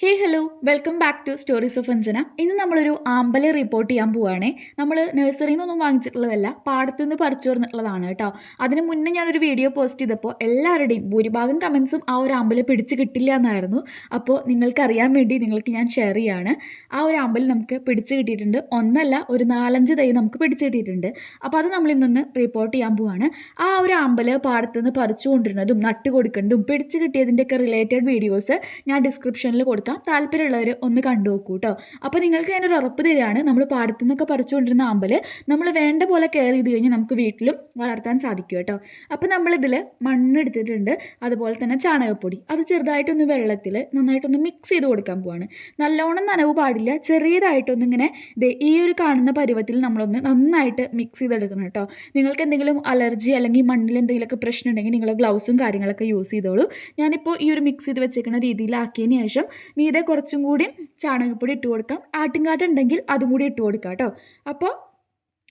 Hey hello welcome back to stories of Anjana ഇന്ന് നമ്മളൊരു ആമ്പലെ report ചെയ്യാൻ പോവുകയാണേ നമ്മൾ നഴ്സറിയിൽ നിന്നൊന്നും വാങ്ങിച്ചിട്ടുള്ളതല്ല പാടത്തു നിന്ന് പറിച്ചു വന്നിട്ടുള്ളതാണ് കേട്ടോ. അതിന് മുന്നേ ഞാനൊരു വീഡിയോ പോസ്റ്റ് ചെയ്തപ്പോൾ എല്ലാവരുടെയും ഭൂരിഭാഗം കമൻസും ആ ഒരു ആമ്പൽ പിടിച്ച് കിട്ടില്ല എന്നായിരുന്നു. അപ്പോൾ നിങ്ങൾക്കറിയാൻ വേണ്ടി നിങ്ങൾക്ക് ഞാൻ ഷെയർ ചെയ്യാണ്. ആ ഒരു ആമ്പൽ നമുക്ക് പിടിച്ച് കിട്ടിയിട്ടുണ്ട്. ഒന്നല്ല ഒരു നാലഞ്ച് തൈ നമുക്ക് പിടിച്ച് കിട്ടിയിട്ടുണ്ട്. അപ്പോൾ അത് നമ്മൾ ഇന്നൊന്ന് റിപ്പോർട്ട് ചെയ്യാൻ പോവാണ്. ആ ഒരു ആമ്പൽ പാടത്തു നിന്ന് പറിച്ചു കൊണ്ടിരുന്നതും നട്ട് കൊടുക്കുന്നതും പിടിച്ച് കിട്ടിയതിന്റെയൊക്കെ റിലേറ്റഡ് വീഡിയോസ് ഞാൻ ഡിസ്ക്രിപ്ഷനിൽ കൊടുക്കാം താല്പര്യമുള്ളവർ ഒന്ന് കണ്ടു നോക്കൂ കേട്ടോ അപ്പോൾ നിങ്ങൾക്ക് ഞാനൊരു ഉറപ്പ് തരികയാണ്. നമ്മൾ പാടത്തു നിന്നൊക്കെ പറിച്ചുകൊണ്ടിരുന്ന ആമ്പൽ നമ്മൾ വേണ്ട പോലെ കെയർ ചെയ്ത് കഴിഞ്ഞാൽ നമുക്ക് വീട്ടിലും വളർത്താൻ സാധിക്കും കേട്ടോ അപ്പോൾ നമ്മളിതിൽ മണ്ണെടുത്തിട്ടുണ്ട് അതുപോലെ തന്നെ ചാണകപ്പൊടി. അത് ചെറുതായിട്ടൊന്ന് വെള്ളത്തിൽ നന്നായിട്ടൊന്ന് മിക്സ് ചെയ്ത് കൊടുക്കാൻ പോവാണ്. നല്ലോണം നനവ് പാടില്ല. ചെറിയതായിട്ടൊന്ന് ഇങ്ങനെ ദേ ഈ ഒരു കാണുന്ന പരുവത്തിൽ നമ്മളൊന്ന് നന്നായിട്ട് മിക്സ് ചെയ്തെടുക്കണം കേട്ടോ നിങ്ങൾക്ക് എന്തെങ്കിലും അലർജി അല്ലെങ്കിൽ മണ്ണിൽ എന്തെങ്കിലുമൊക്കെ പ്രശ്നം ഉണ്ടെങ്കിൽ നിങ്ങൾ ഗ്ലൗസും കാര്യങ്ങളൊക്കെ യൂസ് ചെയ്തോളൂ. ഞാനിപ്പോൾ ഈ ഒരു മിക്സ് ചെയ്ത് വെച്ചേക്കുന്ന രീതിയിലാക്കിയതിന് ശേഷം മീതെ കുറച്ചും കൂടി ചാണകപ്പൊടി ഇട്ട് കൊടുക്കാം. ആട്ടിൻകാട്ട ഉണ്ടെങ്കിൽ അതും കൂടി ഇട്ട് കൊടുക്കാം കേട്ടോ. അപ്പോൾ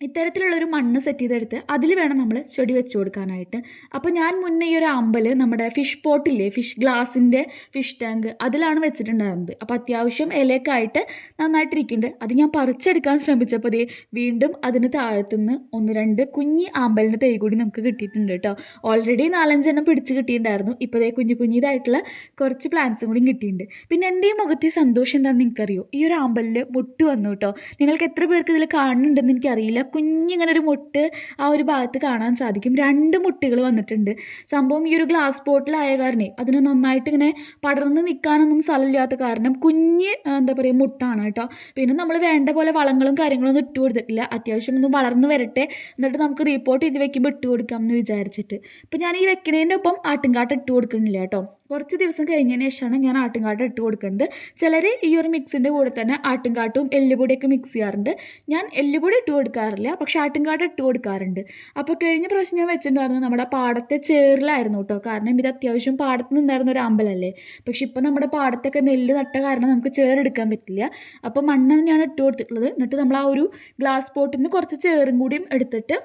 ഇത്തരത്തിലുള്ളൊരു മണ്ണ് സെറ്റ് ചെയ്തെടുത്ത് അതിൽ വേണം നമ്മൾ ചെടി വെച്ച് കൊടുക്കാനായിട്ട്. അപ്പോൾ ഞാൻ മുന്നേ ഈ ഒരു അമ്പൽ നമ്മുടെ ഫിഷ് പോട്ടില്ലേ ഫിഷ് ഗ്ലാസിന്റെ ഫിഷ് ടാങ്ക് അതിലാണ് വെച്ചിട്ടുണ്ടായിരുന്നത്. അപ്പോൾ അത്യാവശ്യം ഇലയൊക്കെ ആയിട്ട് നന്നായിട്ടിരിക്കുന്നുണ്ട്. അത് ഞാൻ പറിച്ചെടുക്കാൻ ശ്രമിച്ചപ്പോൾ ദേ വീണ്ടും അതിന് താഴത്തുനിന്ന് ഒന്ന് രണ്ട് കുഞ്ഞി ആമ്പലിന്റെ തൈ കൂടി നമുക്ക് കിട്ടിയിട്ടുണ്ട് കേട്ടോ. ഓൾറെഡി നാലഞ്ചെണ്ണം പിടിച്ച് കിട്ടിയിട്ടുണ്ടായിരുന്നു. ഇപ്പോൾ ദേ കുഞ്ഞു കുഞ്ഞിതായിട്ടുള്ള കുറച്ച് പ്ലാന്റ്സും കൂടി കിട്ടിയിട്ടുണ്ട്. പിന്നെ എന്റെ ഈ മുഖത്തെ സന്തോഷം എന്താണെന്ന് നിങ്ങൾക്കറിയോ ഈ ഒരു ആമ്പലിൽ മുട്ട് വന്നു കേട്ടോ. നിങ്ങൾക്ക് എത്ര പേർക്ക് ഇതിൽ കാണുന്നുണ്ടെന്ന് എനിക്കറിയില്ല. കുഞ്ഞിങ്ങനെ ഒരു മുട്ട് ആ ഒരു ഭാഗത്ത് കാണാൻ സാധിക്കും. രണ്ട് മുട്ടികൾ വന്നിട്ടുണ്ട്. സംഭവം ഈ ഒരു ഗ്ലാസ് ബോട്ടിലായ കാരണേ അതിന് നന്നായിട്ട് ഇങ്ങനെ പടർന്ന് നിൽക്കാനൊന്നും സ്ഥലമില്ലാത്ത കാരണം കുഞ്ഞ് എന്താ പറയുക മുട്ടാണ് കേട്ടോ. പിന്നെ നമ്മൾ വേണ്ട പോലെ വളങ്ങളും കാര്യങ്ങളൊന്നും ഇട്ട് കൊടുത്തിട്ടില്ല. അത്യാവശ്യം ഒന്ന് വളർന്ന് വരട്ടെ. എന്നിട്ട് നമുക്ക് റിപ്പോർട്ട് ചെയ്ത് വെക്കുമ്പോൾ ഇട്ട് കൊടുക്കാം എന്ന് വിചാരിച്ചിട്ട്. ഇപ്പം ഞാൻ ഈ വെക്കണേന്റെ ഒപ്പം ആട്ടുംകാട്ട് ഇട്ട് കൊടുക്കുന്നില്ല കേട്ടോ. കുറച്ച് ദിവസം കഴിഞ്ഞതിന് ശേഷമാണ് ഞാൻ ആട്ടുംകാട്ട് ഇട്ട് കൊടുക്കുന്നത്. ചിലർ ഈ ഒരു മിക്സിന്റെ കൂടെ തന്നെ ആട്ടുംകാട്ടും എല്ലുപൊടിയൊക്കെ മിക്സ് ചെയ്യാറുണ്ട്. ഞാൻ എല്ലുപൊടി ഇട്ട് കൊടുക്കാറില്ല പക്ഷേ ആട്ടുംകാട്ട ഇട്ട് കൊടുക്കാറുണ്ട്. അപ്പോൾ കഴിഞ്ഞ പ്രാവശ്യം ഞാൻ വെച്ചിട്ടുണ്ടായിരുന്നു നമ്മുടെ പാടത്തെ ചേറിലായിരുന്നു കേട്ടോ. കാരണം ഇത് അത്യാവശ്യം പാടത്ത് നിന്നായിരുന്ന ഒരു അമ്പലമല്ലേ പക്ഷേ ഇപ്പോൾ നമ്മുടെ പാടത്തൊക്കെ നെല്ല് നട്ട കാരണം നമുക്ക് ചേറെടുക്കാൻ പറ്റില്ല. അപ്പോൾ മണ്ണ് തന്നെയാണ് ഇട്ട് കൊടുത്തിട്ടുള്ളത്. എന്നിട്ട് നമ്മൾ ആ ഒരു ഗ്ലാസ് പോട്ടിൽ നിന്ന് കുറച്ച് ചേറും കൂടിയും എടുത്തിട്ട്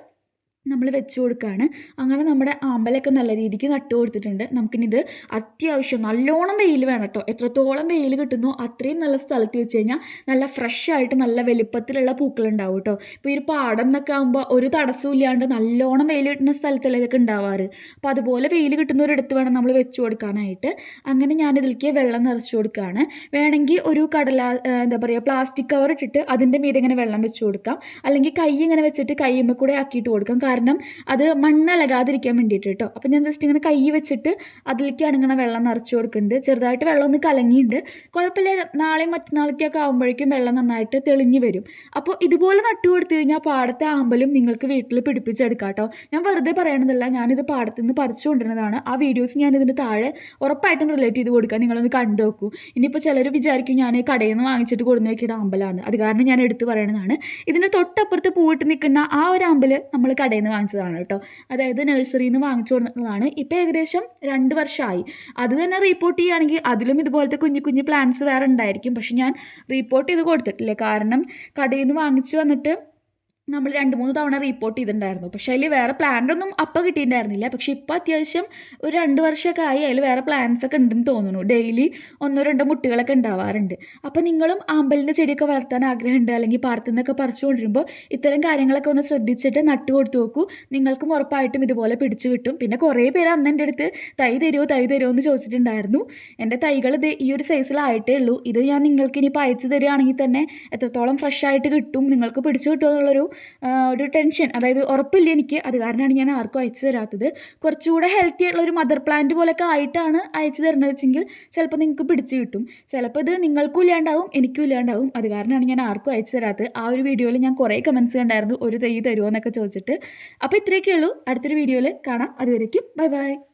നമ്മൾ വെച്ച് കൊടുക്കുകയാണ് അങ്ങനെ നമ്മുടെ ആമ്പലൊക്കെ നല്ല രീതിക്ക് നട്ടു കൊടുത്തിട്ടുണ്ട്. നമുക്കിനിത് അത്യാവശ്യം നല്ലോണം വെയിൽ വേണം കേട്ടോ. എത്രത്തോളം വെയിൽ കിട്ടുന്നു അത്രയും നല്ല സ്ഥലത്ത് വെച്ച് കഴിഞ്ഞാൽ നല്ല ഫ്രഷ് ആയിട്ട് നല്ല വലിപ്പത്തിലുള്ള പൂക്കളുണ്ടാവും കേട്ടോ. ഇപ്പോൾ ഈ ഒരു പാടം എന്നൊക്കെ ആകുമ്പോൾ ഒരു തടസ്സവും ഇല്ലാണ്ട് നല്ലോണം വെയിൽ കിട്ടുന്ന സ്ഥലത്തല്ലേ ഇതൊക്കെ ഉണ്ടാവാറ്. അപ്പോൾ അതുപോലെ വെയിൽ കിട്ടുന്ന ഒരിടത്ത് വേണം നമ്മൾ വെച്ച് കൊടുക്കാനായിട്ട്. അങ്ങനെ ഞാനിതിലേക്ക് വെള്ളം നിറച്ച് കൊടുക്കുകയാണ് വേണമെങ്കിൽ ഒരു കടല എന്താ പറയുക പ്ലാസ്റ്റിക് കവർ ഇട്ടിട്ട് അതിന്റെ മീതെ ഇങ്ങനെ വെള്ളം വെച്ച് കൊടുക്കാം. അല്ലെങ്കിൽ കൈ ഇങ്ങനെ വെച്ചിട്ട് കൈയുമ്മ കൂടെ ആക്കിയിട്ട് കൊടുക്കാം. കാരണം അത് മണ്ണലകാതിരിക്കാൻ വേണ്ടിയിട്ട് കേട്ടോ. അപ്പോൾ ഞാൻ ജസ്റ്റ് ഇങ്ങനെ കൈ വെച്ചിട്ട് അതിലേക്കാണ് ഇങ്ങനെ വെള്ളം നിറച്ച് കൊടുക്കുന്നുണ്ട് ചെറുതായിട്ട് വെള്ളം ഒന്ന് കലങ്ങിയിട്ടുണ്ട് കുഴപ്പമില്ല നാളെയും മറ്റന്നാളേക്കൊക്കെ ആകുമ്പോഴേക്കും വെള്ളം നന്നായിട്ട് തെളിഞ്ഞു വരും. അപ്പോൾ ഇതുപോലെ നട്ടു കൊടുത്തു കഴിഞ്ഞാൽ പാടത്തെ ആമ്പലും നിങ്ങൾക്ക് വീട്ടിൽ പിടിപ്പിച്ചെടുക്കാം കേട്ടോ ഞാൻ വെറുതെ പറയണതല്ല ഞാനിത് പാടത്ത് നിന്ന് പറിച്ചു കൊണ്ടിരുന്നതാണ് ആ വീഡിയോസ് ഞാൻ ഇതിന് താഴെ ഉറപ്പായിട്ടും റിലേറ്റ് ചെയ്ത് കൊടുക്കുക നിങ്ങളൊന്ന് കണ്ടു നോക്കൂ. ഇനിയിപ്പോൾ ചിലർ വിചാരിക്കും ഞാൻ കടയിൽ നിന്ന് വാങ്ങിച്ചിട്ട് കൊടുന്ന് വെക്കിയ അമ്പലമാണ് അത് കാരണം ഞാൻ എടുത്ത് പറയണതാണ്. ഇതിന്റെ തൊട്ടപ്പുറത്ത് പൂവിട്ട് നിൽക്കുന്ന ആ ഒരു അമ്പൽ നമ്മൾ കടയിൽ നിന്ന് വാങ്ങിച്ചതാണ് കേട്ടോ. അതായത് നഴ്സറിയിൽ നിന്ന് വാങ്ങിച്ചു കൊടുക്കുന്നതാണ് ഇപ്പോൾ ഏകദേശം രണ്ട് വർഷമായി. അത് തന്നെ റിപ്പോർട്ട് ചെയ്യുകയാണെങ്കിൽ അതിലും ഇതുപോലത്തെ കുഞ്ഞു കുഞ്ഞു പ്ലാന്റ്സ് വേറെ ഉണ്ടായിരിക്കും. പക്ഷെ ഞാൻ റിപ്പോർട്ട് ചെയ്ത് കൊടുത്തിട്ടില്ല. കാരണം കടയിൽ നിന്ന് വാങ്ങിച്ചു വന്നിട്ട് നമ്മൾ രണ്ട് മൂന്ന് തവണ റിപ്പോർട്ട് ചെയ്തിട്ടുണ്ടായിരുന്നു. പക്ഷേ അതിൽ വേറെ പ്ലാന്റ് ഒന്നും അപ്പം കിട്ടിയിട്ടുണ്ടായിരുന്നില്ല. പക്ഷേ ഇപ്പോൾ അത്യാവശ്യം ഒരു രണ്ട് വർഷമൊക്കെ ആയി അതിൽ വേറെ പ്ലാൻസ് ഒക്കെ ഉണ്ടെന്ന് തോന്നുന്നു. ഡെയിലി ഒന്നോ രണ്ടോ മുട്ടുകളൊക്കെ ഉണ്ടാവാറുണ്ട്. അപ്പോൾ നിങ്ങളും ആമ്പലിന്റെ ചെടിയൊക്കെ വളർത്താൻ ആഗ്രഹമുണ്ട് അല്ലെങ്കിൽ പാടത്തു നിന്നൊക്കെ പറിച്ചു കൊണ്ടിരുമ്പോൾ ഇത്തരം കാര്യങ്ങളൊക്കെ ഒന്ന് ശ്രദ്ധിച്ചിട്ട് നട്ട് കൊടുത്തു നോക്കൂ. നിങ്ങൾക്കും ഉറപ്പായിട്ടും ഇതുപോലെ പിടിച്ചു കിട്ടും. പിന്നെ കുറേ പേര് അന്ന് എന്റെ അടുത്ത് തൈ തരുമോ തൈ തരുമോ എന്ന് ചോദിച്ചിട്ടുണ്ടായിരുന്നു. എന്റെ തൈകൾ ഇത് ഈ ഒരു സൈസിലായിട്ടേ ഉള്ളൂ. ഇത് ഞാൻ നിങ്ങൾക്ക് ഇനിയിപ്പോൾ അയച്ചു തരികയാണെങ്കിൽ തന്നെ എത്രത്തോളം ഫ്രഷ് ആയിട്ട് കിട്ടും നിങ്ങൾക്ക് പിടിച്ചു കിട്ടുമോ എന്നുള്ളൊരു ഒരു ടെൻഷൻ. അതായത് ഉറപ്പില്ല എനിക്ക്. അത് കാരണമാണ് ഞാൻ ആർക്കും അയച്ചു തരാത്തത്. കുറച്ചുകൂടെ ഹെൽത്തി ആയിട്ടുള്ള ഒരു മദർ പ്ലാന്റ് പോലൊക്കെ ആയിട്ടാണ് അയച്ചു തരുന്നത് വെച്ചെങ്കിൽ ചിലപ്പോൾ നിങ്ങൾക്ക് പിടിച്ചു കിട്ടും. ചിലപ്പോൾ ഇത് നിങ്ങൾക്കും ഇല്ലാണ്ടാവും എനിക്കും ഇല്ലാണ്ടാവും. അത് കാരണമാണ് ഞാൻ ആർക്കും അയച്ചു തരാത്തത്. ആ ഒരു വീഡിയോയിൽ ഞാൻ കുറേ കമൻസ് കണ്ടായിരുന്നു. ഒരു തൈ തരുമോ എന്നൊക്കെ ചോദിച്ചിട്ട്. അപ്പോൾ ഇത്രയൊക്കെ ഉള്ളൂ. അടുത്തൊരു വീഡിയോയിൽ കാണാം. അതുവരേക്കും ബൈ ബൈ.